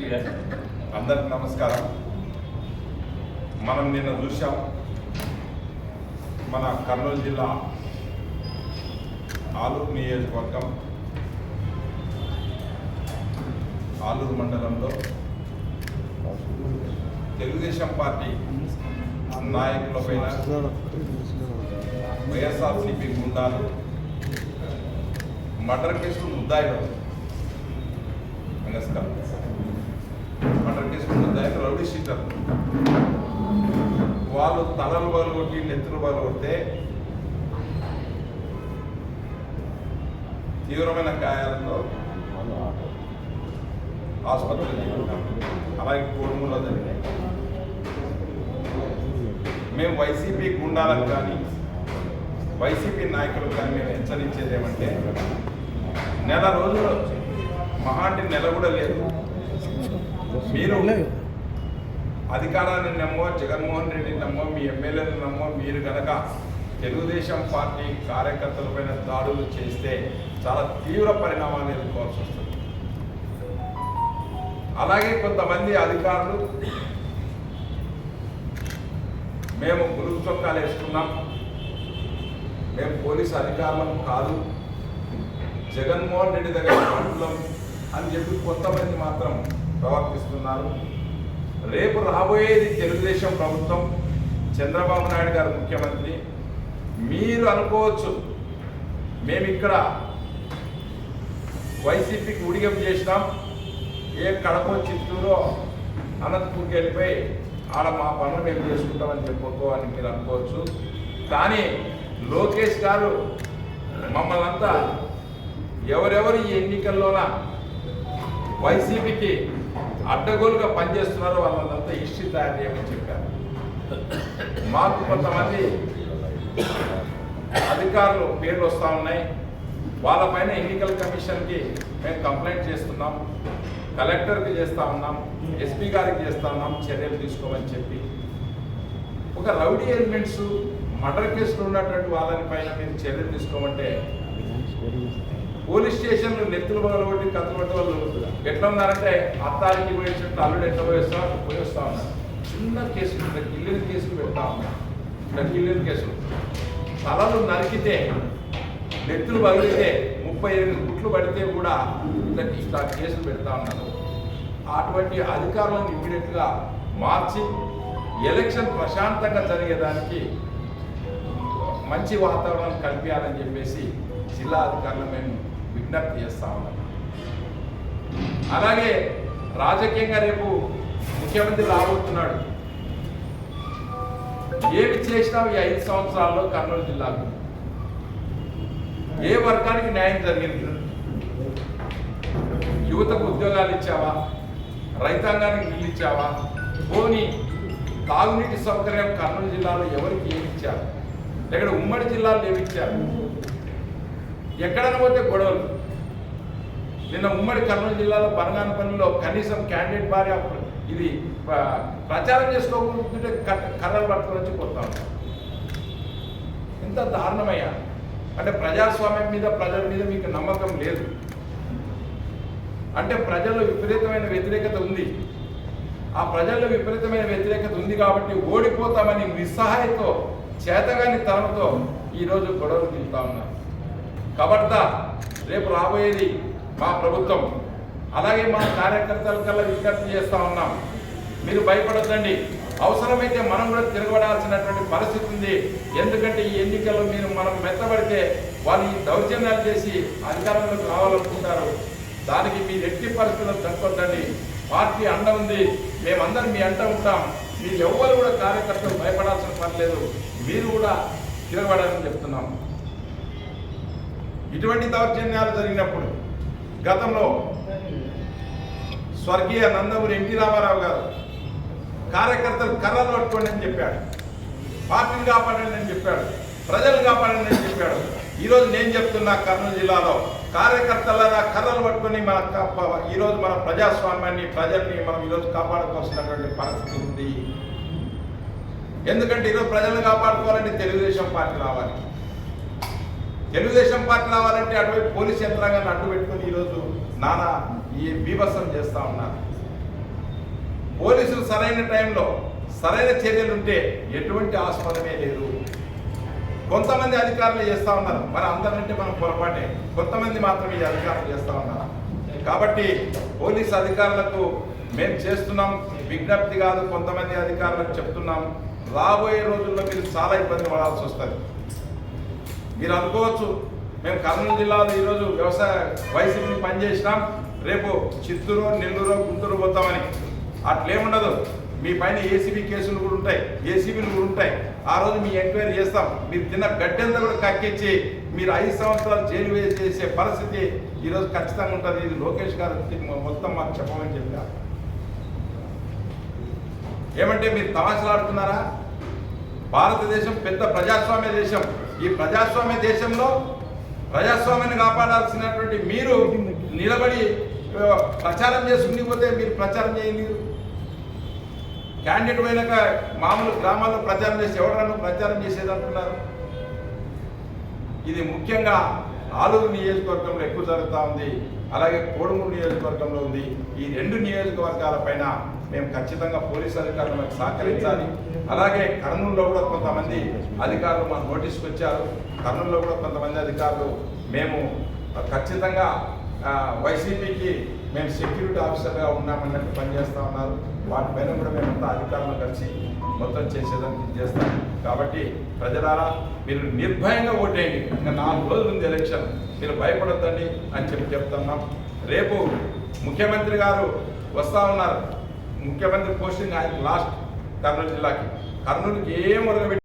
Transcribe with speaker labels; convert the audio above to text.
Speaker 1: అందరికి నమస్కారం. మనం నిన్న చూసాం మన కర్నూలు జిల్లా ఆలూరు నియోజకవర్గం ఆలూరు మండలంలో తెలుగుదేశం పార్టీ నాయకులపైన వైఎస్ఆర్సీపీ గుండాలు మర్డర్ కేసులు ముద్దాయిలు. నమస్కారం. మర్డర్ కేసుకున్న ముద్దాయిలు రౌడీ షీటర్. వాళ్ళు తలలు బాలు కొట్టి నెత్తులు బాలు కొడితే తీవ్రమైన గాయాలతో ఆసుపత్రికి అలాగే కోడుమూలో జరిగినాయి. మేము వైసీపీ గుండాలకు కానీ వైసీపీ నాయకులకు కానీ మేము హెచ్చరించేది ఏమంటే నెల రోజులు మహా అంటే నెల కూడా లేదు. మీరు అధికారాన్ని నమ్మో జగన్మోహన్ రెడ్డి నమ్మో మీ ఎమ్మెల్యేలు నమ్మో మీరు గనక తెలుగుదేశం పార్టీ కార్యకర్తలపైన దాడులు చేస్తే చాలా తీవ్ర పరిణామాలు ఎదుర్కోవాల్సి వస్తుంది. అలాగే కొంతమంది అధికారులు మేము గురువు చొక్కాలు వేసుకున్నాం. మేము పోలీస్ అధికారులం కాదు. జగన్మోహన్ రెడ్డి దగ్గర అని చెప్పి కొంతమంది మాత్రం ప్రవర్తిస్తున్నారు. రేపు రాబోయేది తెలుగుదేశం ప్రభుత్వం. చంద్రబాబు నాయుడు గారు ముఖ్యమంత్రి. మీరు అనుకోవచ్చు మేము ఇక్కడ వైసీపీకి ఉడిగం చేసినాం. ఏ కడప చిత్తూరు అనంతపూర్కి వెళ్ళిపోయి ఆడ మా పనులు మేము చేసుకుంటామని చెప్పొద్దు అని మీరు అనుకోవచ్చు. కానీ లోకేష్ గారు మమ్మల్ని అంతా ఎవరెవరు ఈ ఎన్నికల్లోన? వైసీపీకి అడ్డగోలుగా పనిచేస్తున్నారో వాళ్ళంతా హిస్టరీ తయారు చేయమని చెప్పారు. మాకు కొంతమంది అధికారులు పేర్లు వస్తూ ఉన్నాయి. వాళ్ళపైన ఎన్నికల కమిషన్కి మేము కంప్లైంట్ చేస్తున్నాం. కలెక్టర్కి చేస్తా ఉన్నాం. ఎస్పీ గారికి చేస్తా ఉన్నాం. చర్యలు తీసుకోమని చెప్పి. ఒక రౌడీ ఎలిమెంట్స్ మర్డర్ కేసులు ఉన్నటువంటి వాళ్ళని పైన మీరు చర్యలు తీసుకోమంటే పోలీస్ స్టేషన్లు నెత్తులు మొదలుపెట్టి కత్తులు పట్టి వాళ్ళు ఎట్లా ఉన్నారంటే అత్తారికి పోయేసినట్టు అల్లుడు ఎట్లా పోయేస్తా పోయేస్తా ఉన్నారు చిన్న కేసులు ఇట్లా కిల్లిన కేసులు పెడతా ఉన్నారు కిల్లిన కేసులు. తలలు నరికితే నెత్తులు పగిలితే ముప్పై ఎనిమిది గుట్లు పడితే కూడా ఇట్లా కేసులు పెడతా ఉన్నారు అటువంటి అధికారులను ఇమ్మీడియట్గా మార్చి ఎలక్షన్ ప్రశాంతంగా జరిగేదానికి మంచి వాతావరణం కల్పించాలని చెప్పేసి జిల్లా అధికారులు మేము విజ్ఞప్తి చేస్తా ఉన్నాం అలాగే రాజకీయంగా రేపు ముఖ్యమంత్రి రాబోతున్నాడు. ఏమి చేసినావు ఈ ఐదు సంవత్సరాల్లో కర్నూలు జిల్లాకు? ఏ వర్గానికి న్యాయం జరిగింది? యువతకు ఉద్యోగాలు ఇచ్చావా? రైతాంగానికి నీళ్ళు ఇచ్చావా? పోనీ తాగునీటి సౌకర్యం కర్నూలు జిల్లాలో ఎవరికి ఏమి ఇచ్చారు? ఇక్కడ ఉమ్మడి జిల్లాలో ఏమి ఇచ్చారు? ఎక్కడైనా పోతే గొడవలు. నిన్న ఉమ్మడి కర్నూలు జిల్లాలో బనగానపల్లిలో కనీసం క్యాండిడేట్ భార్య ఇది ప్రచారం చేసుకోకుంటుంటే కర్రలు పట్టుకుని వచ్చి కొడతా ఎంత దారుణమయ్యా. అంటే ప్రజాస్వామ్యం మీద ప్రజల మీద మీకు నమ్మకం లేదు. అంటే ప్రజల్లో విపరీతమైన వ్యతిరేకత ఉంది. ఆ ప్రజల్లో విపరీతమైన వ్యతిరేకత ఉంది కాబట్టి ఓడిపోతామని నిస్సహాయతో చేతగాని తనతో ఈరోజు గొడవలు తింటా ఉన్నారు. కబడ్దా రేపు రాబోయేది మా ప్రభుత్వం. అలాగే మా కార్యకర్తల కల్లా విజ్ఞప్తి చేస్తా ఉన్నాం. మీరు భయపడొద్దండి. అవసరమైతే మనం కూడా తిరగబడాల్సినటువంటి పరిస్థితి ఉంది. ఎందుకంటే ఈ ఎన్నికల్లో మీరు మనం మెత్తబడితే వాళ్ళు ఈ దౌర్జన్యాలు చేసి అధికారంలోకి రావాలనుకుంటారు. దానికి మీరు ఎట్టి పరిస్థితుల్లో తగ్గొద్దండి పార్టీ అండ ఉంది. మేమందరం మీ అంట ఉంటాం. మీరు ఎవ్వరు కూడా కార్యకర్తలు భయపడాల్సిన పని లేదు. మీరు కూడా తిరగబడాలని చెప్తున్నాం. ఇటువంటి దౌర్జన్యాలు జరిగినప్పుడు గతంలో స్వర్గీయ నందమూరి ఎన్టీ రామారావు గారు కార్యకర్తలు కర్రలు పట్టుకోండి అని చెప్పాడు. పార్టీని కాపాడండి అని చెప్పాడు. ప్రజలు కాపాడండి అని చెప్పాడు. ఈరోజు నేను చెప్తున్నా కర్నూలు జిల్లాలో కార్యకర్తల కర్రలు పట్టుకొని మన ఈరోజు మన ప్రజాస్వామ్యాన్ని ప్రజల్ని మనం ఈరోజు కాపాడుకోవాల్సినటువంటి పరిస్థితి ఉంది. ఎందుకంటే ఈరోజు ప్రజలను కాపాడుకోవాలంటే తెలుగుదేశం పార్టీ రావాలి. తెలుగుదేశం పార్టీ రావాలంటే అటువైపు పోలీస్ యంత్రాంగాన్ని అడ్డు పెట్టుకుని ఈరోజు నానా ఈ బీభత్సం చేస్తా ఉన్నారు. పోలీసులు సరైన టైంలో సరైన చర్యలు ఉంటే ఎటువంటి ఆస్పదమే లేదు. కొంతమంది అధికారులు చేస్తూ ఉన్నారు. మరి అందరంటే మనం పొరపాటే. కొంతమంది మాత్రమే ఈ అధికారులు చేస్తూ ఉన్నారు. కాబట్టి పోలీస్ అధికారులకు మేము చేస్తున్నాం. విజ్ఞప్తి కాదు కొంతమంది అధికారులకు చెప్తున్నాం. రాబోయే రోజుల్లో మీరు చాలా ఇబ్బంది పడాల్సి వస్తుంది. మీరు అనుకోవచ్చు మేము కర్నూలు జిల్లాలో ఈరోజు వ్యవసాయ వైసీపీని పనిచేసినాం. రేపు చిత్తూరు నెల్లూరు గుంటూరు పోతామని. అట్లేముండదు. మీ పైన ఏసీబీ కేసులు కూడా ఉంటాయి. ఏసీబీలు కూడా ఉంటాయి. ఆ రోజు మీ ఎంక్వైరీ చేస్తాం. మీరు తిన్న గడ్డంతా కూడా కక్కించి మీరు ఐదు సంవత్సరాలు జైలు వేసి చేసే పరిస్థితి ఈరోజు ఖచ్చితంగా ఉంటుంది. ఇది లోకేష్ గారు మొత్తం మాకు చెప్పమని చెప్పారు. ఏమంటే మీరు తమాషలాడుతున్నారా భారతదేశం పెద్ద ప్రజాస్వామ్య దేశం. ఈ ప్రజాస్వామ్య దేశంలో ప్రజాస్వామ్యాన్ని కాపాడాల్సినటువంటి మీరు నిలబడి ప్రచారం చేసుకుని పోతే మీరు ప్రచారం చేయండి. క్యాండిడేట్ పోయినాక మామూలు గ్రామాల్లో ప్రచారం చేసి ఎవరన్నా ప్రచారం చేసేది అంటున్నారు ఇది ముఖ్యంగా ఆలూరు నియోజకవర్గంలో ఎక్కువ జరుగుతూ ఉంది. అలాగే కోడుమూరు నియోజకవర్గంలో ఉంది. ఈ రెండు నియోజకవర్గాల పైన మేము ఖచ్చితంగా పోలీస్ అధికారులు మాకు సహకరించాలి. అలాగే కర్నూలులో కూడా కొంతమంది అధికారులు మా నోటీస్కి వచ్చారు. కర్నూలులో కూడా కొంతమంది అధికారులు మేము ఖచ్చితంగా వైసీపీకి మేము సెక్యూరిటీ ఆఫీసర్గా ఉన్నామన్నట్టు పనిచేస్తూ ఉన్నారు. వాటిపైన కూడా మేమంతా అధికారులు కలిసి మొత్తం చేసేదానికి ఇది చేస్తాం కాబట్టి ప్రజలారా మీరు నిర్భయంగా ఓటేయండి. ఇంకా నాలుగు రోజులు ఉంది ఎలక్షన్. మీరు భయపడొద్దండి అని చెప్పి చెప్తున్నాం. రేపు ముఖ్యమంత్రి గారు వస్తూ ఉన్నారు. ముఖ్యమంత్రి పోస్టింగ్ ఆయన లాస్ట్ కర్నూలు జిల్లాకి. కర్నూలుకి ఏం ఒరగబెట్టి